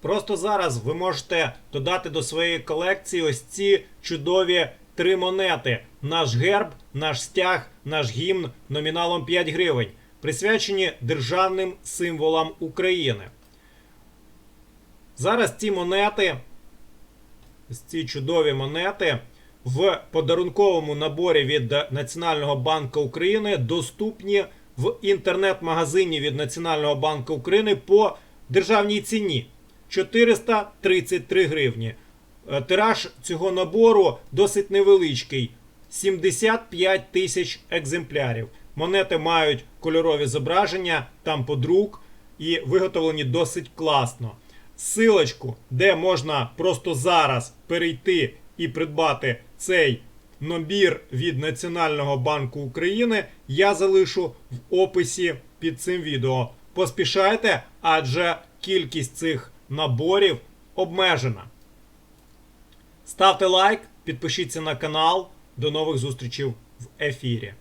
Просто зараз ви можете додати до своєї колекції ось ці чудові три монети: наш герб, наш стяг, наш гімн номіналом 5 гривень, присвячені державним символам України. Зараз ці монети, ці чудові монети в подарунковому наборі від Національного банку України доступні в інтернет-магазині від Національного банку України по державній ціні 433 гривні. Е, Тираж цього набору досить невеличкий 75 тисяч екземплярів. Монети мають кольорові зображення, там подрук і виготовлені досить класно. Силочку, де можна просто зараз перейти і придбати цей набір від Національного банку України, я залишу в описі під цим відео. Поспішайте, адже кількість цих наборів обмежена. Ставте лайк, підпишіться на канал. До нових зустрічей в ефірі.